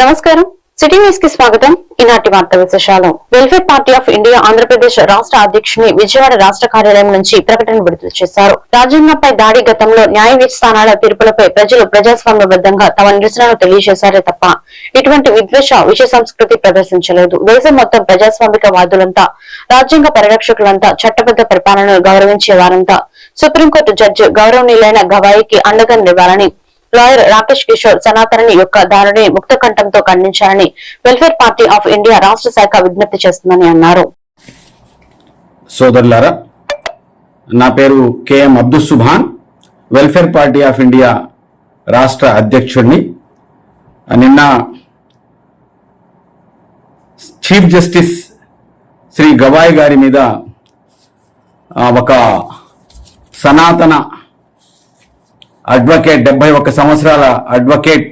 నమస్కారం. సిటీ న్యూస్కి స్వాగతం. ఈనాటి వార్త విశేషాలు. Welfare party of India Andhra Pradesh రాష్ట్ర అధ్యక్షుని విజయవాడ రాష్ట్ర కార్యాలయం నుంచి ప్రకటన విడుదల చేశారు. రాజ్యాంగంపై దాడి గతంలో న్యాయ స్థానాల తీర్పులపై ప్రజలు ప్రజాస్వామ్యబద్ధంగా తమ నిరసనను తెలియజేశారే తప్ప ఇటువంటి విద్వేష విష సంస్కృతి ప్రదర్శించలేదు. దేశం మొత్తం ప్రజాస్వామిక వాదులంతా రాజ్యాంగ పరిరక్షకులంతా చట్టబద్ధ పరిపాలనను గౌరవించే వారంతా సుప్రీంకోర్టు జడ్జి గౌరవనీయులైన గవాయికి అండగా నివ్వాలని లాయర్ రాకేష్ కిషోర్ సనాతనని యొక్క దానిని ముక్త కంఠంతో వెల్ఫేర్ పార్టీ ఆఫ్ ఇండియా రాష్ట్ర శాఖ విజ్ఞప్తి చేస్తుందని అన్నారు. సోదరులారా నా పేరు K M Abdul Subhan welfare party of India రాష్ట్ర అధ్యక్షుడిని. నిన్న చీఫ్ జస్టిస్ శ్రీ గవాయ్ గారి మీద ఒక సనాతన అడ్వకేట్ డెబ్బై ఒక్క సంవత్సరాల అడ్వకేట్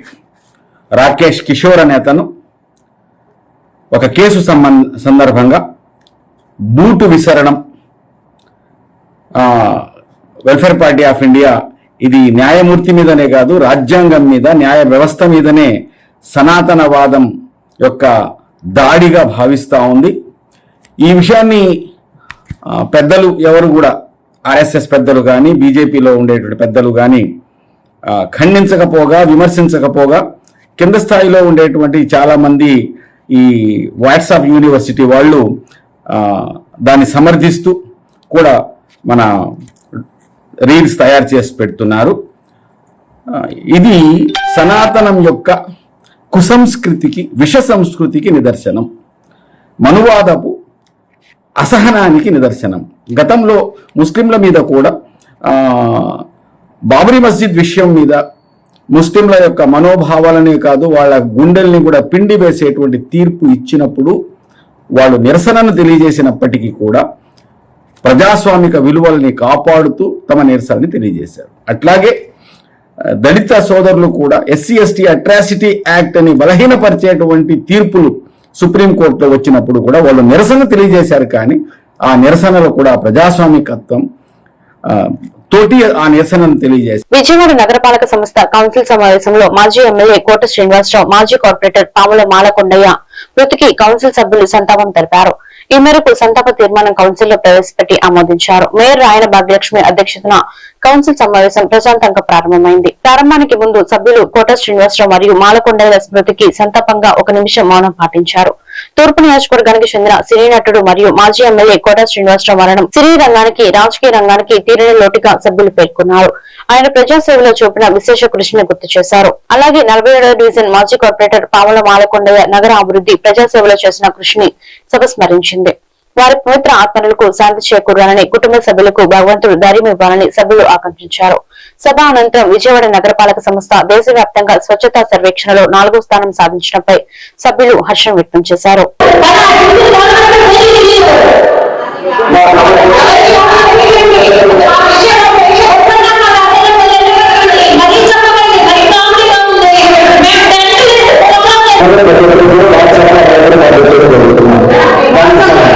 రాకేష్ కిషోర్ అనే అతను ఒక కేసు సంబంధ సందర్భంగా బూటు విసరణం వెల్ఫేర్ పార్టీ ఆఫ్ ఇండియా ఇది న్యాయమూర్తి మీదనే కాదు రాజ్యాంగం మీద న్యాయ వ్యవస్థ మీదనే సనాతనవాదం యొక్క దాడిగా భావిస్తూ ఉంది. ఈ విషయాన్ని పెద్దలు ఎవరు కూడా ఆర్ఎస్ఎస్ పెద్దలు కానీ బీజేపీలో ఉండేటువంటి పెద్దలు కానీ ఖండించకపోగా విమర్శించకపోగా కింద స్థాయిలో ఉండేటువంటి చాలామంది ఈ వాట్సాప్ యూనివర్సిటీ వాళ్ళు దాన్ని సమర్థిస్తూ కూడా మన రీల్స్ తయారు చేసి పెడుతున్నారు. ఇది సనాతనం యొక్క కుసంస్కృతికి విష సంస్కృతికి నిదర్శనం. మనువాదపు అసహనానికి నిదర్శనం. గతంలో ముస్లింల మీద కూడా బాబరీ మస్జిద్ విషయం మీద ముస్లింల యొక్క మనోభావాలనే కాదు వాళ్ళ గుండెల్ని కూడా పిండి వేసేటువంటి తీర్పు ఇచ్చినప్పుడు వాళ్ళు నిరసనను తెలియజేసినప్పటికీ కూడా ప్రజాస్వామిక విలువల్ని కాపాడుతూ తమ నిరసనని తెలియజేశారు. అట్లాగే దళిత సోదరులు కూడా ఎస్సీ ఎస్టీ అట్రాసిటీ యాక్ట్ అని బలహీనపరిచేటువంటి తీర్పులు సుప్రీంకోర్టులో వచ్చినప్పుడు కూడా వాళ్ళు నిరసన తెలియజేశారు కానీ ఆ నిరసనలో కూడా ప్రజాస్వామికత్వం తోటి ఆ నిరసనను తెలియజేశారు విజయవాడ నగరపాలక సంస్థ కౌన్సిల్ సమావేశంలో మాజీ ఎమ్మెల్యే కోట శ్రీనివాసరావు మాజీ కార్పొరేటర్ పాముల మాలకొండయ్య మృతికి కౌన్సిల్ సభ్యులు సంతాపం తెలిపారు. ఈ మేరకు సంతాప తీర్మానం కౌన్సిల్లో ప్రవేశపెట్టి ఆమోదించారు. మేయర్ రాయన భాగ్యలక్ష్మి అధ్యక్షతన కౌన్సిల్ సమావేశం ప్రశాంతంగా ప్రారంభమైంది. ప్రారంభానికి ముందు సభ్యులు కోట శ్రీనివాసరావు మరియు మాలకొండల స్మృతికి సంతాపంగా ఒక నిమిషం మౌనం పాటించారు. తూర్పు నియోజకవర్గానికి చెందిన సినీ నటుడు మరియు మాజీ ఎమ్మెల్యే కోట శ్రీనివాసరావు మరణం సినీ రంగానికి రాజకీయ రంగానికి తీరని లోటుగా సభ్యులు పేర్కొన్నారు. ఆయన ప్రజాసేవలో చూపిన విశేష కృషిని గుర్తు చేశారు. అలాగే నలభై ఏడవ డివిజన్ మాజీ కార్పొరేటర్ పాముల మాలకొండయ్య నగర అభివృద్ధి ప్రజాసేవలో చేసిన కృషిని సభ స్మరించింది. వారి పవిత్ర ఆత్మలకు శాంతి చేకూరాలని కుటుంబ సభ్యులకు భగవంతుడు ధైర్యం ఇవ్వాలని సభ్యులు ఆకాంక్షించారు. సభ అనంతరం విజయవాడ నగరపాలక సంస్థ దేశవ్యాప్తంగా స్వచ్ఛతా సర్వేక్షణలో నాలుగో స్థానం సాధించడంపై సభ్యులు హర్షం వ్యక్తం చేశారు.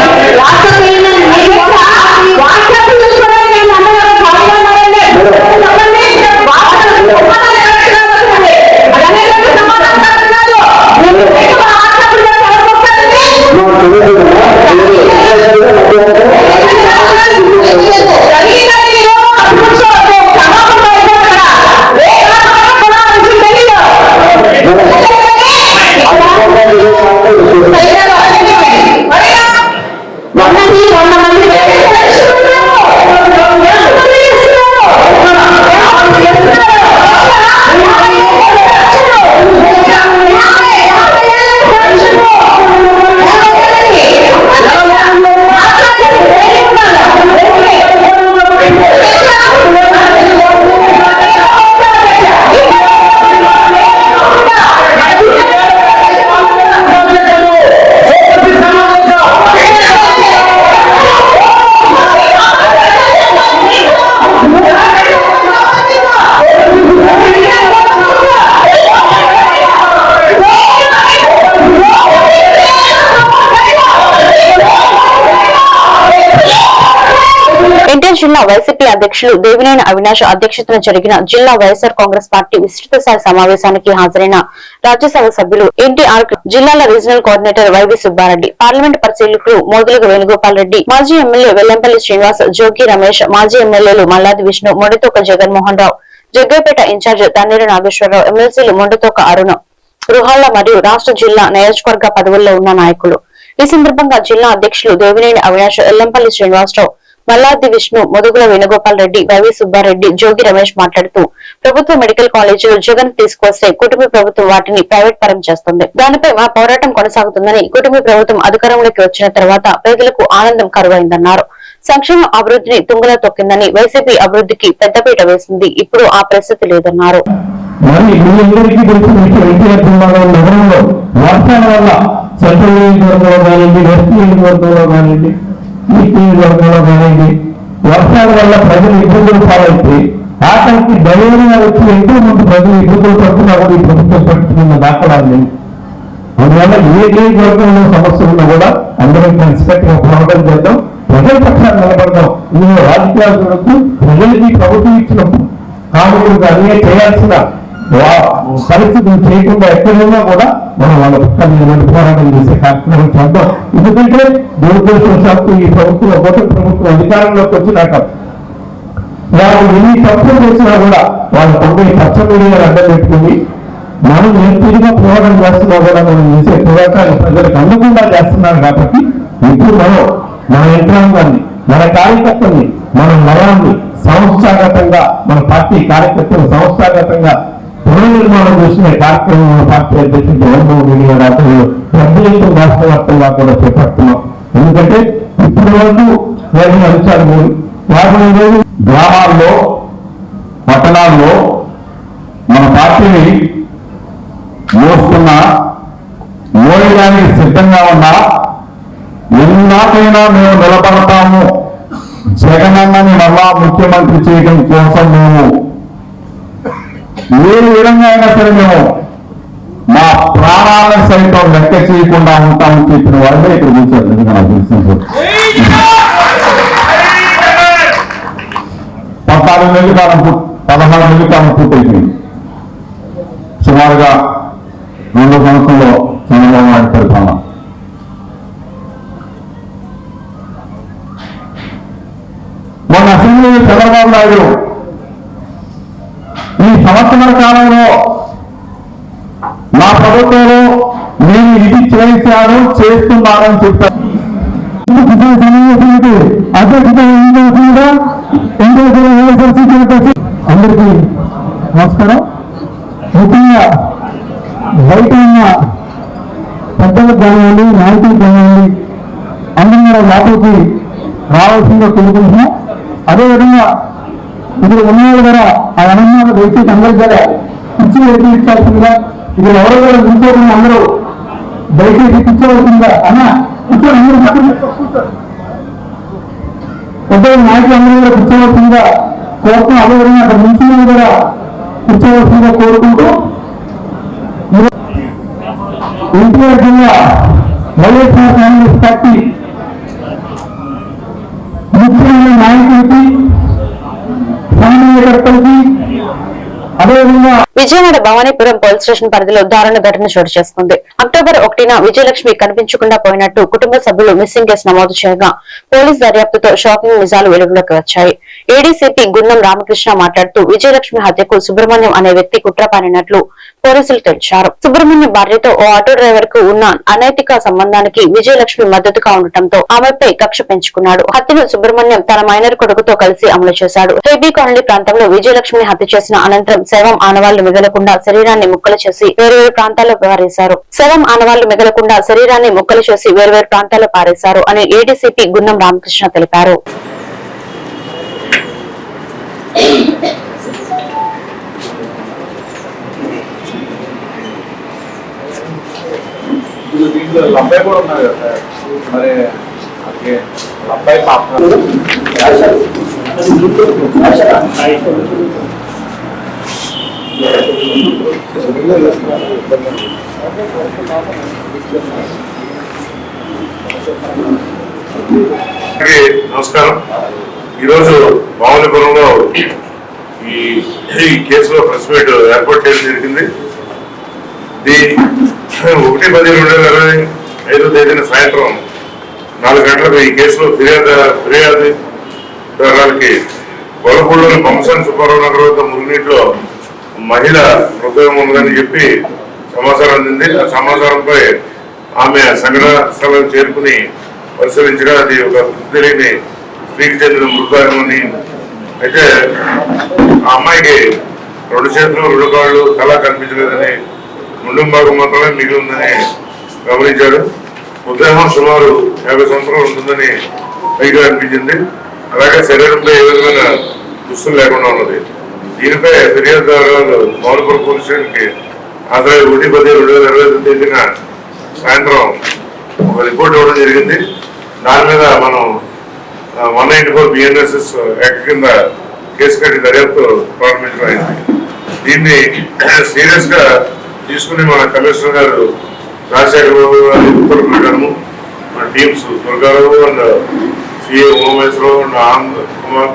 కూడా After paying an కృష్ణా జిల్లా వైసీపీ అధ్యక్షులు దేవినేని అవినాష్ అధ్యక్షతన జరిగిన జిల్లా వైఎస్ఆర్ కాంగ్రెస్ పార్టీ విస్తృత స్థాయి సమావేశానికి హాజరైన రాజ్యసభ సభ్యులు ఎన్టీఆర్ జిల్లాల regional coordinator Y V Subba Reddy parliament పరిశీలకులు మోదులుగు వేణుగోపాల్ రెడ్డి మాజీ ఎమ్మెల్యే వెల్లంపల్లి శ్రీనివాస్ జోగి రమేష్ మాజీ ఎమ్మెల్యేలు మల్లాది విష్ణు మొండితోక జగన్మోహన్ రావు జగ్గైపేట ఇన్ఛార్జ్ తన్నీరు నాగేశ్వరరావు ఎమ్మెల్సీలు మొండితోక అరుణ గృహాల మరియు రాష్ట్ర జిల్లా నియోజకవర్గ పదవుల్లో ఉన్న నాయకులు. ఈ సందర్భంగా జిల్లా అధ్యక్షులు దేవినేని అవినాష్ ఎల్లంపల్లి శ్రీనివాసరావు మల్లాది విష్ణు ముదుగుల వేణుగోపాల్ రెడ్డి వైవి సుబ్బారెడ్డి జోగి రమేష్ మాట్లాడుతూ ప్రభుత్వ మెడికల్ కాలేజీలు జగన్ తీసుకొస్తే కుటుంబ ప్రభుత్వం వాటిని ప్రైవేట్ పరం చేస్తుంది. దానిపై మా పోరాటం కొనసాగుతుందని కుటుంబ ప్రభుత్వం అధికారంలోకి వచ్చిన తర్వాత పేదలకు ఆనందం కరువైందన్నారు. సంక్షేమ అభివృద్ధిని తుంగలో తొక్కిందని వైసీపీ అభివృద్ధికి పెద్దపీట వేసింది ఇప్పుడు ఆ పరిస్థితి లేదన్నారు. మరి మీ అందరికీ సెంట్రల్ నియోజకవర్గంలో కానివ్వండి వెస్ట్ నియోజకవర్గంలో కానివ్వండి నియోజకవర్గంలో కానివ్వండి వర్షాల వల్ల ప్రజలు ఇబ్బందులు పాలైతే ఆఖరికి ధైర్యంగా వచ్చి ఎంతో మంది ప్రజలు ఇబ్బందులు పడుతున్నా కూడా ఈ ప్రభుత్వం పడుతున్న దాఖలాన్ని అందువల్ల ఏ నియోజకవర్గంలో సమస్య ఉన్నా కూడా అందరం కలిసికట్టుగా పోరాటం చేద్దాం. ప్రజల పక్షాన్ని నిలబడదాం. ఇందులో రాజకీయాలు చూడొద్దు ప్రజలకి ప్రభుత్వం ఇచ్చిన హామీలు అన్నీ చేయాల్సిన పరిస్థితులు చేయకుండా ఎక్కడైనా కూడా మనం వాళ్ళ పక్కన నిలబడి పోరాటం చేసే కార్యక్రమం చేద్దాం. ఎందుకంటే దురదృష్టవశాత్తు ఈ ప్రభుత్వం ఒకటి ప్రభుత్వం అధికారంలోకి వచ్చినాక వాళ్ళు ఎన్ని తప్పులు చేసినా కూడా వాళ్ళ తొంభై పచ్చ మీడియాలు అడ్డం పెట్టుకుని మనం ఎంపీగా పోరాటం చేస్తున్నా కూడా మనం చేసే పోరాటాన్ని ప్రజలకు అందకుండా చేస్తున్నారు కాబట్టి ఇప్పుడు మనం మన యంత్రాంగాన్ని మన కార్యకర్తల్ని మన నరాన్ని సంస్థాగతంగా మన పార్టీ కార్యకర్తలు సంస్థాగతంగా పునర్నిర్మాణం చేసిన కార్యక్రమం పార్టీ అధ్యక్షుడు జగన్మోహన్ రెడ్డి గారు అతను పెద్ద ఎత్తున రాష్ట్ర వ్యాప్తంగా కూడా చేపడుతున్నాం. ఎందుకంటే ఇప్పటి వరకు జరిగిన అంశాలు యాభై రోజులు గ్రామాల్లో పట్టణాల్లో మన పార్టీని మోస్తున్నా మోయడానికి సిద్ధంగా ఉన్నా ఎన్నాకైనా మేము నిలబడతాము. జగనన్నని మళ్ళా ముఖ్యమంత్రి చేయడం కోసం మేము ఏ విధంగా అయినా సరే మేము మా ప్రాణాలను సైతం లెక్క చేయకుండా ఉంటామని చెప్పిన వాళ్ళే ఇక్కడ కూర్చోరు నిజంగా నాకు తెలిసిన పద్నాలుగు నెలల కాలం పదహారు నెలల కాలం పూర్తయిపోయింది సుమారుగా రెండో సంవత్సరంలో చంద్రబాబు నాయుడు పరిపాలన. మొన్న అసెంబ్లీ చంద్రబాబు నాయుడు ఈ సంవత్సర కాలంలో నా ప్రభుత్వంలో నేను ఇది చేశాను చేస్తున్నాను అని చెప్పాను సమావేశానికి అధ్యక్షత వహించవలసిందిగా అందరికీ నమస్కారం. ముఖ్యంగా బయట ఉన్న పెద్దలకు కానివ్వండి నాయకులకు కానివ్వండి అందరం కూడా లోపలికి రావాల్సిందిగా కోరుకుంటున్నాం. ఇక్కడ ఉన్నవాళ్ళు కూడా ఆ అనుమానాలు దయచేసి అందరి కూడా పిచ్చి వ్యక్తి ఇచ్చాల్సిందిగా ఇక్కడ ఎవరు కూడా కూర్చోకుండా అందరూ దయచేసి కూర్చోవలసిందిగా అన్న కూర్చోండి అందరూ పెద్ద నాయకులు అందరూ కూడా కూర్చోవలసిందిగా కోరుతున్నాం అదేవిధంగా అక్కడ నుంచి కూడా కూర్చోవలసిందిగా కోరుకుంటూ ఎన్టీఆర్ జిల్లా వైఎస్ఆర్ కాంగ్రెస్ పార్టీ ముఖ్యమైన నాయకుడికి సమన్వయకర్తలకి అదేవిధంగా విజయవాడ భవానీపురం పోలీస్ స్టేషన్ పరిధిలో దారుణ ఘటన చోటు చేసుకుంది. అక్టోబర్ ఒకటిన విజయలక్ష్మి కనిపించకుండా పోయినట్టు కుటుంబ సభ్యులు మిస్సింగ్ కేసు నమోదు చేయగా పోలీస్ దర్యాప్తుతో షాకింగ్ నిజాలు వెలుగులోకి వచ్చాయి. ఏడీసీపీ గుండం రామకృష్ణ మాట్లాడుతూ విజయలక్ష్మి హత్యకు సుబ్రహ్మణ్యం అనే వ్యక్తి కుట్ర పారినట్లు పోలీసులు తెలిచారు సుబ్రహ్మణ్యం భార్యతో ఓ ఆటో డ్రైవర్కు ఉన్న అనైతిక సంబంధానికి విజయలక్ష్మి మద్దతుగా ఉండటంతో ఆమెపై కక్ష పెంచుకున్నాడు. హత్యను సుబ్రహ్మణ్యం తన మైనర్ కొడుకుతో కలిసి అమలు చేశాడు. హేబీ కాలనీ ప్రాంతంలో విజయలక్ష్మిని హత్య చేసిన అనంతరం శవం ఆనవాళ్ళు మిగలకుండా శరీరాన్ని ముక్కలు చేసి వేర్వేరు ప్రాంతాల్లో పారేశారు శవం ఆనవాళ్ళు మిగలకుండా శరీరాన్ని ముక్కలు చేసి వేర్వేరు ప్రాంతాల్లో పారేశారు అని ఏడీసీపీ గున్నం రామకృష్ణ తెలిపారు. అబ్బాయి కూడా ఉన్నారు కదా మరి అబ్బాయి పాప. నమస్కారం. ఈరోజు మామూలుపురంలో ఈ ఈ కేసులో ప్రెస్ మీట్ ఏర్పాటు చేయడం జరిగింది. ఒకటి పది రెండు వేల ఇరవై ఐదో తేదీన సాయంత్రం నాలుగు గంటలకు ఈ కేసులో ఫిర్యాదు ఫిర్యాదుదారులకి గొల్లపూడిలోని బొమ్మసాని సుబ్బారావు నగర్ వద్ద మురుగునీటిలో మహిళ హృదయం ఉందని చెప్పి సమాచారం అందింది. ఆ సమాచారంపై ఆమె సంఘటన స్థలం చేరుకుని పరిశీలించగా అది ఒక తెలియని స్త్రీకి చెందిన మృతదేహమని అయితే ఆ అమ్మాయికి రెండు చేతులు రెండు కాళ్ళు తల కనిపించలేదని ముండు భాగం మాత్రమే మిగిలి ఉందని గమనించాడు మృతదేహం సుమారు యాభై సంవత్సరాలు ఉంటుందని పైగా అనిపించింది. అలాగే శరీరంపై ఏ విధమైన దుస్తులు లేకుండా ఉన్నది. దీనిపై ఫిర్యాదుదారులు మౌనపురం పోలీస్ స్టేషన్కి హాజరై ఒకటి పది రెండు వేల ఇరవై ఐదు తేదీన సాయంత్రం ఒక రిపోర్ట్ ఇవ్వడం జరిగింది. దాని మీద మనం one ninety four BNSS act కింద కేసు కట్టి దర్యాప్తు ప్రారంభించడం అయింది. దీన్ని సీరియస్గా తీసుకుని మన కమిషనర్ గారు రాజశేఖర బాబు గారు ఉత్తర్వుల ప్రకారము మన teams Durga Rao and CA Umamaheswara Rao and Anand Kumar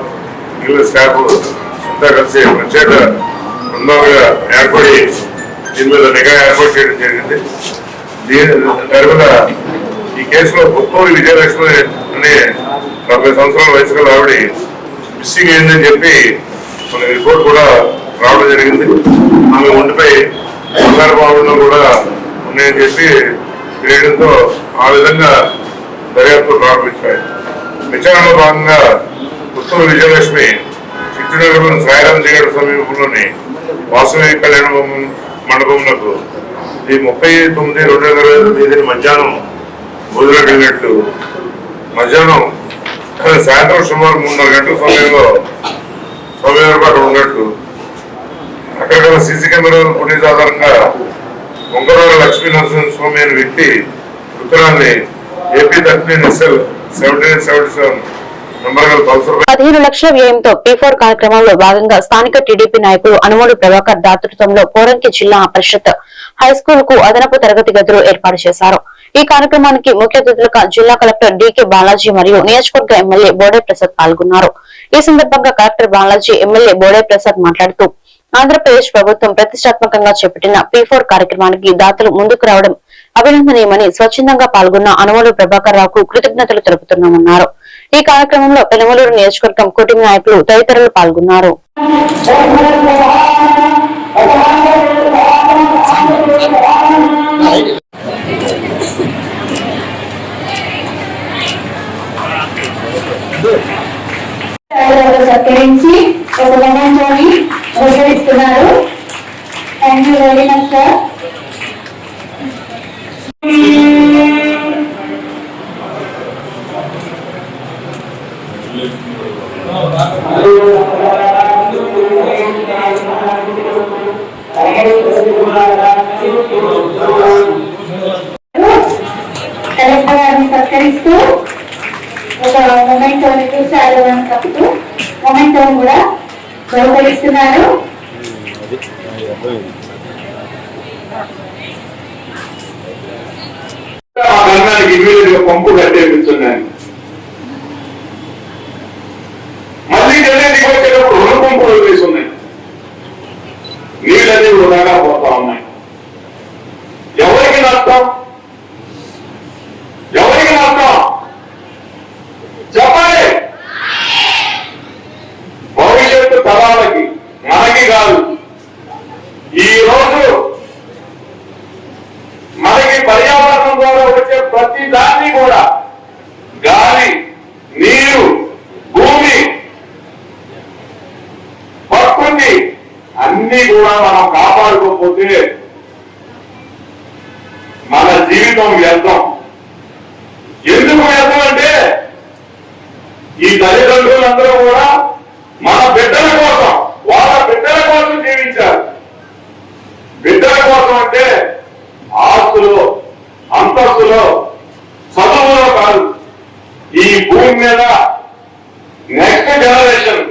మిగిలిన స్టాఫ్ అంతా కలిసి ప్రత్యేక బృందంగా ఏర్పడి దీని మీద నిఘా ఏర్పాటు చేయడం జరిగింది. దీని తర్వాత ఈ కేసులో పుత్తూరు విజయలక్ష్మి అనే డెబ్బై సంవత్సరాల వయసు గల ఆవిడ మిస్సింగ్ అయిందని చెప్పి మన రిపోర్ట్ కూడా రావడం జరిగింది. ఆమె ఒంటిపై బంగారు బాబులో కూడా ఉన్నాయని చెప్పి తెలియడంతో ఆ విధంగా దర్యాప్తు ప్రారంభించాయి విచారణలో భాగంగా పుత్తూరు విజయలక్ష్మి చిత్తూరులోని సాయిరాం చేయడం సమీపంలోని వాసవి కళ్యాణ మండపం- మండపంలో ఈ ముప్పై తొమ్మిది రెండు వేల ఇరవై ఐదు తేదీన మధ్యాహ్నం భోజనం వెళ్ళినట్టు మధ్యాహ్నం సాయంత్రం సుమారు మూడున్నర గంటల సమయంలో స్వామివారి అక్కడ ఉన్నట్టు అక్కడ గల సీసీ కెమెరాల ఫుటేజ్ ఆధారంగా ఉంగరాల లక్ష్మీ నరసింహ స్వామి అనే వ్యక్తి ఉత్తరాన్ని ఏపీ దక్షిణ ఎస్ఎల్ సెవెంటీన్ సెవెంటీ సెవెన్ పదిహేను లక్షల వ్యయంతో పీ ఫోర్ కార్యక్రమంలో భాగంగా స్థానిక టీడీపీ నాయకులు అనుమోడు ప్రభాకర్ దాతృత్వంలో పోరంకి జిల్లా పరిషత్ హై స్కూల్కు అదనపు తరగతి గదులు ఏర్పాటు చేశారు. ఈ కార్యక్రమానికి ముఖ్య అతిథులుగా జిల్లా కలెక్టర్ డీకే బాలాజీ మరియు నియోజకవర్గ ఎమ్మెల్యే బోడే ప్రసాద్ పాల్గొన్నారు. ఈ సందర్భంగా కలెక్టర్ బాలాజీ ఎమ్మెల్యే బోడే ప్రసాద్ మాట్లాడుతూ ఆంధ్రప్రదేశ్ ప్రభుత్వం ప్రతిష్టాత్మకంగా చేపట్టిన పీ ఫోర్ కార్యక్రమానికి దాతలు ముందుకు రావడం అభినందనీయమని స్వచ్ఛందంగా పాల్గొన్న అనుమోలు ప్రభాకర్ రావుకు కృతజ్ఞతలు తెలుపుతున్నామన్నారు. ఈ కార్యక్రమంలో పెనమలూరు నియోజకవర్గం కూటమి నాయకులు తదితరులు పాల్గొన్నారు. సత్కరించి ఒక మొమెంటోని ముద్రిస్తున్నారు thank you very much sir చేస్తున్నారు. పంపు కట్టేపిస్తున్నాను మళ్ళీ గంగానికి వచ్చేటప్పుడు రెండు పంపులు వేసి ఉన్నాయి నీళ్ళన్నీ వృధాగా పోతా ఉన్నాయి ఎవరికి నష్టం ఎవరికి నష్టం చెప్పాలి భవిష్యత్తు తరాలకి మనకి కాదు ఈ రోజు మనకి పర్యావరణం ద్వారా వచ్చే ప్రతి దాన్ని కూడా గాలి నీరు భూమి ప్రకృతి అన్ని కూడా మనం కాపాడుకోకపోతే మన జీవితం వ్యర్థం ఎందుకు వ్యర్థం అంటే ఈ తల్లిదండ్రులందరూ కూడా మన బిడ్డల కోసం వాళ్ళ బిడ్డల కోసం జీవించారు బిడ్డల కోసం అంటే ఆస్తులు అంతస్తులో చదువులో కాదు ఈ భూమి మీద నెక్స్ట్ జనరేషన్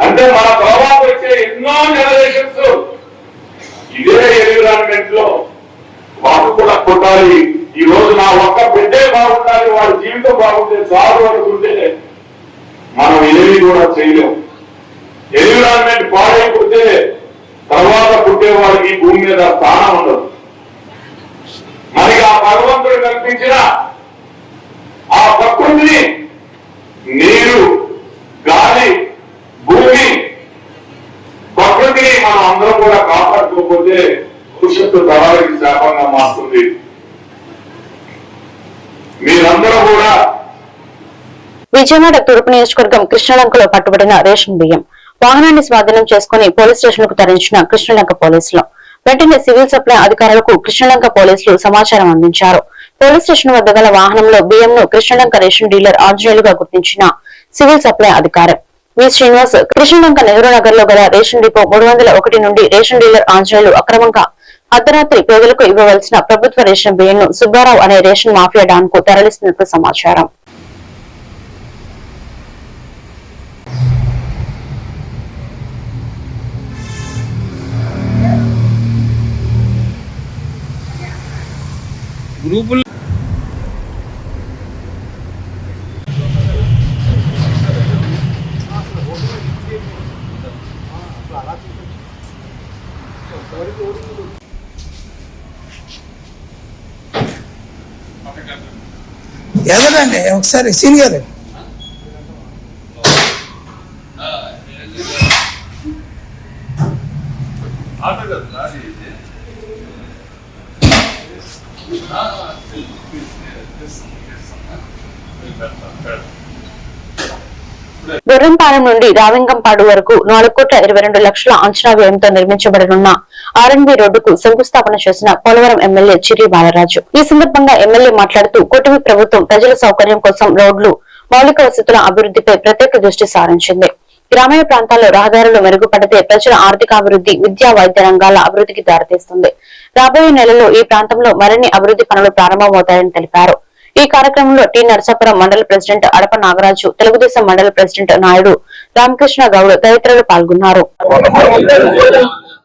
అంటే మన తర్వాత వచ్చే ఎన్నో జనరేషన్స్ ఇదే ఎన్విరాన్మెంట్లో వాళ్ళు కూడా కొట్టాలి ఈ రోజు నా ఒక్క బిడ్డే బాగుండాలి వాడి జీవితం బాగుంటే చాలు అనుకుంటే మనం ఏమీ కూడా చేయలేం. ఎన్విరాన్మెంట్ పాడైపోతే తర్వాత పుట్టే వాడికి భూమి మీద స్థానం ఉండదు. మనకి ఆ భగవంతుడు కల్పించిన ఆ ప్రకృతిని నీరు గాలి భూమి ప్రకృతిని మనం అందరం కూడా కాపాడుకోకపోతే భవిష్యత్తు తరాలకి శాపంగా మారుతుంది. మీరందరూ కూడా విజయవాడ తూర్పు నియోజకవర్గం కృష్ణలంకలో పట్టుబడిన రేషన్ బియ్యం వాహనాన్ని స్వాధీనం చేసుకుని పోలీస్ స్టేషన్కు తరలించిన కృష్ణలంక పోలీసులు. వెంటనే సివిల్ సప్లై అధికారులకు కృష్ణలంక పోలీసులు సమాచారం అందించారు. పోలీస్ స్టేషన్ వద్ద గల వాహనంలో బియ్యంను కృష్ణలంక రేషన్ డీలర్ ఆంజనేయులుగా గుర్తించిన సివిల్ సప్లై అధికారి. వి. శ్రీనివాస్ కృష్ణలంక నెహ్రూ నగర్లో గల రేషన్ డిపో మూడు వందల ఒకటి నుండి రేషన్ డీలర్ ఆంజనేయులు అక్రమంగా అర్ధరాత్రి పేదలకు ఇవ్వవలసిన ప్రభుత్వ రేషన్ బియ్యంను సుబ్బారావు అనే రేషన్ మాఫియా డాన్కు తరలిస్తున్నట్లు సమాచారం. ఎదరండి ఒకసారి సీనియర్. గుర్రంపాలెం నుండి రావింగంపాడు వరకు నాలుగు కోట్ల ఇరవై రెండు లక్షల అంచనా వ్యయంతో నిర్మించబడనున్న ఆర్ఎన్బి రోడ్డుకు శంకుస్థాపన చేసిన పోలవరం ఎమ్మెల్యే చిరి బాలరాజు. ఈ సందర్భంగా ఎమ్మెల్యే మాట్లాడుతూ కూటమి ప్రభుత్వం ప్రజల సౌకర్యం కోసం రోడ్లు మౌలిక వసతుల అభివృద్ధిపై ప్రత్యేక దృష్టి సారించింది. గ్రామీణ ప్రాంతాల్లో రహదారులు మెరుగుపడితే ప్రజల ఆర్థికాభివృద్ధి విద్యా వైద్య రంగాల అభివృద్ధికి దారితీస్తుంది. రాబోయే నెలలో ఈ ప్రాంతంలో మరిన్ని అభివృద్ధి పనులు ప్రారంభమవుతాయని తెలిపారు. ఈ కార్యక్రమంలో టి. నరసాపురం మండల ప్రెసిడెంట్ అడప నాగరాజు తెలుగుదేశం మండల ప్రెసిడెంట్ నాయుడు రామకృష్ణ గౌడ్ తదితరులు పాల్గొన్నారు.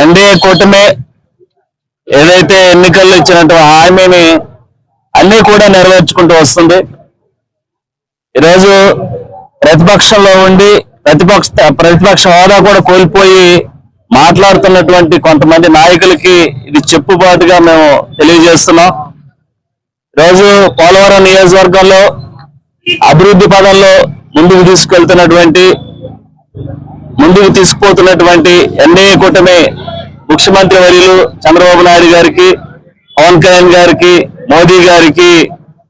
ఎన్డీఏ కూటమి ఏదైతే ఎన్నికల్లో ఇచ్చినట్టు హామీని అన్ని కూడా నెరవేర్చుకుంటూ వస్తుంది. ఈరోజు ప్రతిపక్షంలో ఉండి ప్రతిపక్ష ప్రతిపక్ష హోదా కూడా కోల్పోయి మాట్లాడుతున్నటువంటి కొంతమంది నాయకులకి ఇది చెప్పుబాటుగా మేము తెలియజేస్తున్నాం. ఈరోజు పోలవరం నియోజకవర్గంలో అభివృద్ధి పదంలో ముందుకు తీసుకెళ్తున్నటువంటి ముందుకు తీసుకుపోతున్నటువంటి ఎన్డీఏ కూటమి ముఖ్యమంత్రి వర్యులు చంద్రబాబు నాయుడు గారికి పవన్ కళ్యాణ్ గారికి మోదీ గారికి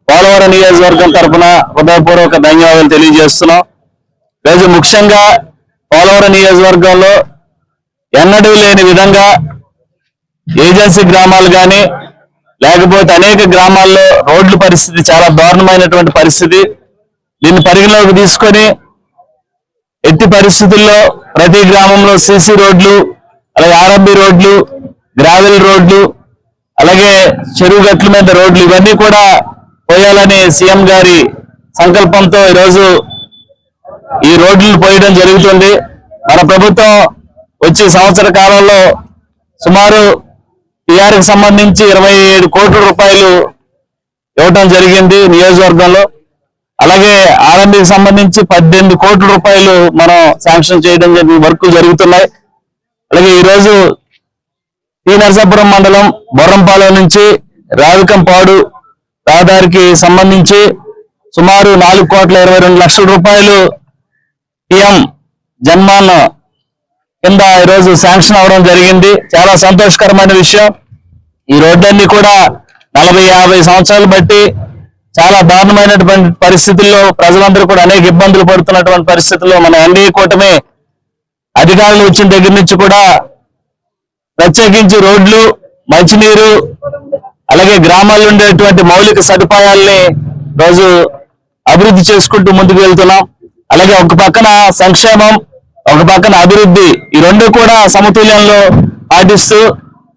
పోలవరం నియోజకవర్గం తరఫున హృదయపూర్వక ధన్యవాదాలు తెలియజేస్తున్నాం. రోజు ముఖ్యంగా పోలవరం నియోజకవర్గంలో ఎన్నడూ లేని విధంగా ఏజెన్సీ గ్రామాలు కానీ లేకపోతే అనేక గ్రామాల్లో రోడ్ల పరిస్థితి చాలా దారుణమైనటువంటి పరిస్థితి. దీన్ని పరిగణలోకి తీసుకొని ఎట్టి పరిస్థితుల్లో ప్రతి గ్రామంలో సీసీ రోడ్లు అలాగే ఆర్ఎంబి రోడ్లు గ్రావెల్ రోడ్లు అలాగే చెరువు గట్ల మీద రోడ్లు ఇవన్నీ కూడా పోయాలని సీఎం గారి సంకల్పంతో ఈరోజు ఈ రోడ్లు పోయడం జరుగుతుంది. మన ప్రభుత్వం వచ్చే సంవత్సర కాలంలో సుమారు టీఆర్కి సంబంధించి ఇరవై కోట్ల రూపాయలు ఇవ్వటం జరిగింది నియోజకవర్గంలో. అలాగే ఆర్ఎంబికి సంబంధించి పద్దెనిమిది కోట్ల రూపాయలు మనం శాంక్షన్ చేయడం జరిగిన వర్క్ జరుగుతున్నాయి. అలాగే ఈరోజు టి నరసాపురం మండలం బొర్రంపాలెం నుంచి రావికంపాడు రహదారికి సంబంధించి సుమారు నాలుగు కోట్ల ఇరవై రెండు లక్షల రూపాయలు పిఎం జన్మాన్ కింద ఈరోజు శాంక్షన్ అవడం జరిగింది. చాలా సంతోషకరమైన విషయం. ఈ రోడ్లన్నీ కూడా నలభై యాభై సంవత్సరాలు బట్టి చాలా దారుణమైనటువంటి పరిస్థితుల్లో ప్రజలందరూ కూడా అనేక ఇబ్బందులు పడుతున్నటువంటి పరిస్థితుల్లో మన ఎన్డీఏ కూటమి అధికారులు వచ్చిన దగ్గర నుంచి కూడా ప్రత్యేకించి రోడ్లు మంచినీరు అలాగే గ్రామాల్లో ఉండేటువంటి మౌలిక సదుపాయాల్ని రోజు అభివృద్ధి చేసుకుంటూ ముందుకు వెళ్తున్నాం. అలాగే ఒక పక్కన సంక్షేమం ఒక పక్కన అభివృద్ధి ఈ రెండు కూడా సమతుల్యంలో పాటిస్తూ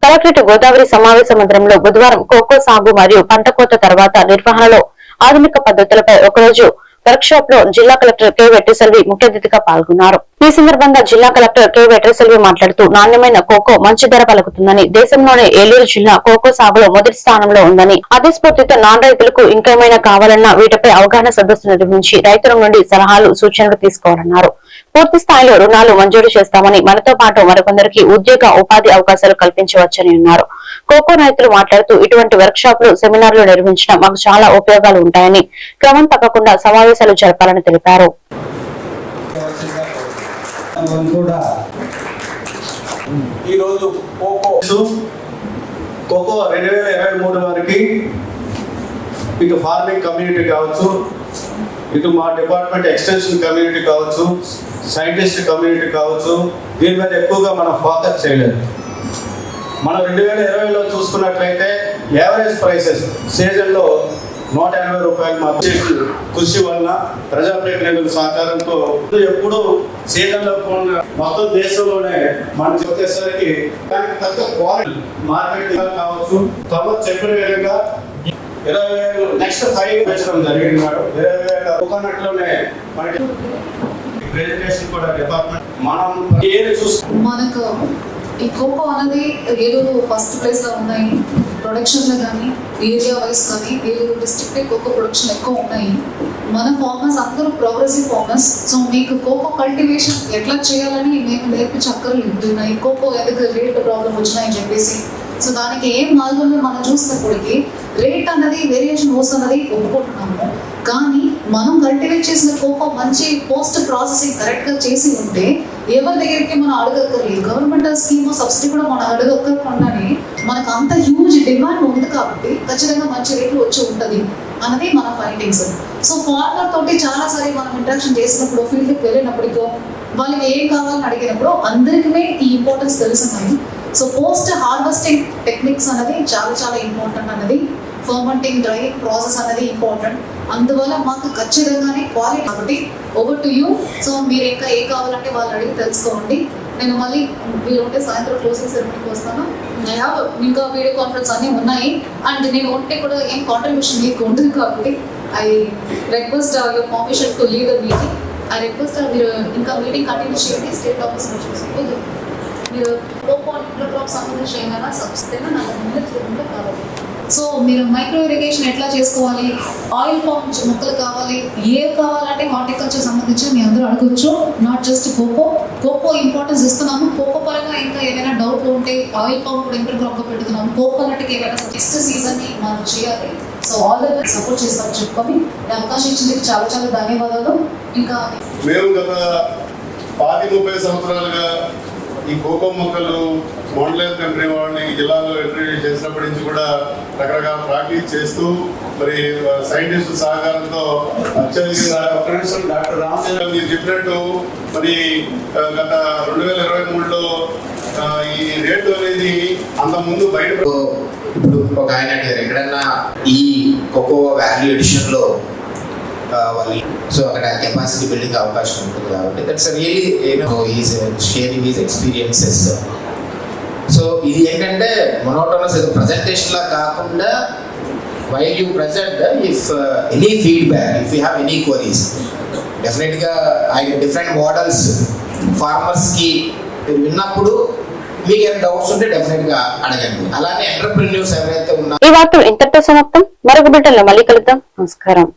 కలెక్టరేట్ గోదావరి సమావేశ మందిరంలో బుధవారం కోకో సాగు మరియు పంట కోత తర్వాత నిర్వహణలో ఆధునిక పద్ధతులపై ఒకరోజు వర్క్ షాప్లో జిల్లా కలెక్టర్ కె వెట్రిసెల్వి ముఖ్య అతిథిగా పాల్గొన్నారు. ఈ సందర్భంగా జిల్లా కలెక్టర్ కె వెట్రిసెల్వి మాట్లాడుతూ నాణ్యమైన కోకో మంచి ధర పలుకుతుందని దేశంలోనే ఏలూరు జిల్లా కోకో సాగులో మొదటి స్థానంలో ఉందని అదే స్ఫూర్తితో నాన్ రైతులకు ఇంకేమైనా కావాలన్నా వీటిపై అవగాహన సదస్సు నిర్వహించి రైతుల నుండి సలహాలు సూచనలు తీసుకోవాలన్నారు. పూర్తి స్థాయిలో రుణాలు మంజూరు చేస్తామని మనతో పాటు మరికొందరికి ఉద్యోగ ఉపాధి అవకాశాలు కల్పించవచ్చని అన్నారు. కోకో రైతులు మాట్లాడుతూ ఇటువంటి వర్క్ షాపులు సెమినార్లు నిర్వహించడం మాకు చాలా ఉపయోగాలు ఉంటాయని క్రమం తప్పకుండా సమావేశాలు జరపాలని తెలిపారు. ఈరోజు కోకో రెండు వేల ఇరవై మూడు ఇటు ఫార్మింగ్ కమ్యూనిటీ కావచ్చు ఇటు మా డిపార్ట్మెంట్ ఎక్స్టెన్షన్ కమ్యూనిటీ కావచ్చు సైంటిస్ట్ కమ్యూనిటీ కావచ్చు దీని మీద ఎక్కువగా మనం ఫోకస్ చేయలేదు. మనం రెండు వేల ఇరవైలో చూసుకున్నట్లయితే యావరేజ్ ప్రైసెస్ సీజన్లో నూట ఎనభై రూపాయలు మాత్రం కృషి వలన ప్రజాప్రతినిధుల సహకారంతో ఎప్పుడు సీజన్లో కొన్న మొత్తం దేశంలోనే మనం చెప్పేసరికి దానికి తగ్గ క్వాలిటీ మార్కెట్ కావచ్చు. తమ చెప్పిన విధంగా ఇరవై వేలు నెక్స్ట్ ఫైవ్ పెంచడం జరిగింది మేడం. ఇరవై వేల కోకోనట్లోనే మనకి ప్రెజెంటేషన్ కూడా డిపార్ట్మెంట్ మనం ఏది చూస్తాం మనకు ఈ కోకో అనేది ఏదో ఫస్ట్ ప్లేస్లో ఉన్నాయి. ప్రొడక్షన్లో కానీ ఏరియా వైస్ కానీ ఏలూరు డిస్ట్రిక్ట్ కోకో ప్రొడక్షన్ ఎక్కువ ఉన్నాయి. మన ఫార్మర్స్ అందరూ ప్రోగ్రెసివ్ ఫార్మర్స్ సో మీకు కోకో కల్టివేషన్ ఎట్లా చేయాలని మేము నేర్పించక్కర్లేదు. ఈ కోకో ఎందుకు రేట్ ప్రాబ్లం వచ్చినాయని చెప్పేసి సో దానికి ఏం మార్గంలో మనం చూసినప్పటికీ రేట్ అన్నది వేరియేషన్ వస్తున్నది ఒప్పుకుంటున్నాము. కానీ మనం కల్టివేట్ చేసిన కోపం మంచి పోస్ట్ ప్రాసెసింగ్ కరెక్ట్గా చేసి ఉంటే ఎవరి దగ్గరికి మనం అడగక్కర్లేదు. గవర్నమెంట్ స్కీమ్ సబ్సిడీ కూడా మనం అడగక్కర్కుండానే మనకు అంత హ్యూజ్ డిమాండ్ ఉంది కాబట్టి ఖచ్చితంగా మంచి రేట్లు వచ్చి ఉంటుంది అన్నది మన ఫైండింగ్స్ సో ఫార్మర్ తోటి చాలాసారి మనం ఇంట్రాక్షన్ చేసినప్పుడు ఫీల్డ్కి వెళ్ళినప్పటికో వాళ్ళకి ఏం కావాలని అడిగినప్పుడు అందరికీ ఈ ఇంపార్టెన్స్ తెలుసున్నాయి. సో పోస్ట్ హార్వెస్టింగ్ టెక్నిక్స్ అనేది చాలా చాలా ఇంపార్టెంట్ అన్నది. ఫర్మెంటింగ్ డ్రై ప్రాసెస్ అనేది ఇంపార్టెంట్ అందువల్ల మాకు ఖచ్చితంగానే క్వాలిటీ కాబట్టి ఓవర్ టు యూ సో మీరు ఇంకా ఏ కావాలంటే వాళ్ళు అడిగి తెలుసుకోండి. నేను మళ్ళీ మీరు ఉంటే సాయంత్రం క్లోజింగ్ సెరమనీకి వస్తాను. ఐ ఇంకా వీడియో కాన్ఫరెన్స్ అన్నీ ఉన్నాయి. అండ్ నేను ఉంటే కూడా ఏం కాంట్రిబ్యూషన్ మీకు ఉండదు కాబట్టి I request your permission to leave the meeting I request మీరు ఇంకా మీటింగ్ కంటిన్యూ చేయండి. స్టేట్ ఆఫీస్ నుంచి మీరు కోకో సంబంధించి ఏమైనా సబ్సిడీ నాకు ముందు కావాలి సో మీరు మైక్రో ఇరిగేషన్ ఎట్లా చేసుకోవాలి? ఆయిల్ పంప్ మొక్కలు కావాలి ఏ కావాలంటే హార్టికల్చర్ సంబంధించి మీ అందరూ అడగొచ్చు. Not just cocoa cocoa importance ఇస్తున్నాము. కోకో పరంగా ఇంకా ఏదైనా డౌట్లు ఉంటే ఆయిల్ పంప్ కూడా ఇంటర్ క్రాప్గా పెడుతున్నాము. కోకోనట్కి ఏమైనా నెక్స్ట్ సీజన్ని మనం చేయాలి. సో ఆల్ ద సపోర్ట్ చేస్తాం. చెప్పుకొని అవకాశం ఇచ్చినందుకు చాలా చాలా ధన్యవాదాలు. ఇంకా మేము గత పాతి ముప్పై సంవత్సరాలుగా ఈ కోకో మొక్కలు మోడలైజ్ కంట్రీ వాళ్ళని ఈ జిల్లాలో ఇంట్రడ్యూస్ చేసినప్పటి నుంచి కూడా రకరకాల ప్రాక్టీస్ చేస్తూ మరి సైంటిస్ట్ సహకారంతో డాక్టర్ రామచంద్ర మీరు చెప్పినట్టు మరి గత రెండు వేల ఇరవై మూడులో ఈ రేటు అనేది అంత ముందు బయట ఇప్పుడు ఒక ఆయన అడిగారు ఎక్కడన్నా ఈ కోకో వాల్యూ ఎడిషన్లో కావాలి. సో అక్కడ కెపాసిటీ బిల్డింగ్ అవకాశం ఉంటుంది కాబట్టి that's really you know is sharing is experiences so ఇది ఏంటంటే మొనోటోనస్ ప్రజెంటేషన్ లా కాకుండా while you present if any feedback if you have any queries డెఫినెట్గా ఆయన డిఫరెంట్ మోడల్స్ ఫార్మర్స్కి మీరు విన్నప్పుడు మీకు ఏమైనా డౌట్స్ ఉంటే డెఫినెట్గా అడగండి. అలానే ఎంటర్ప్రెన్యూర్స్ ఎవరైతే ఈ వార్తలు ఇంతటితో సమాప్తం. మరొక బిడ్డల్లో మళ్ళీ కలుద్దాం. నమస్కారం.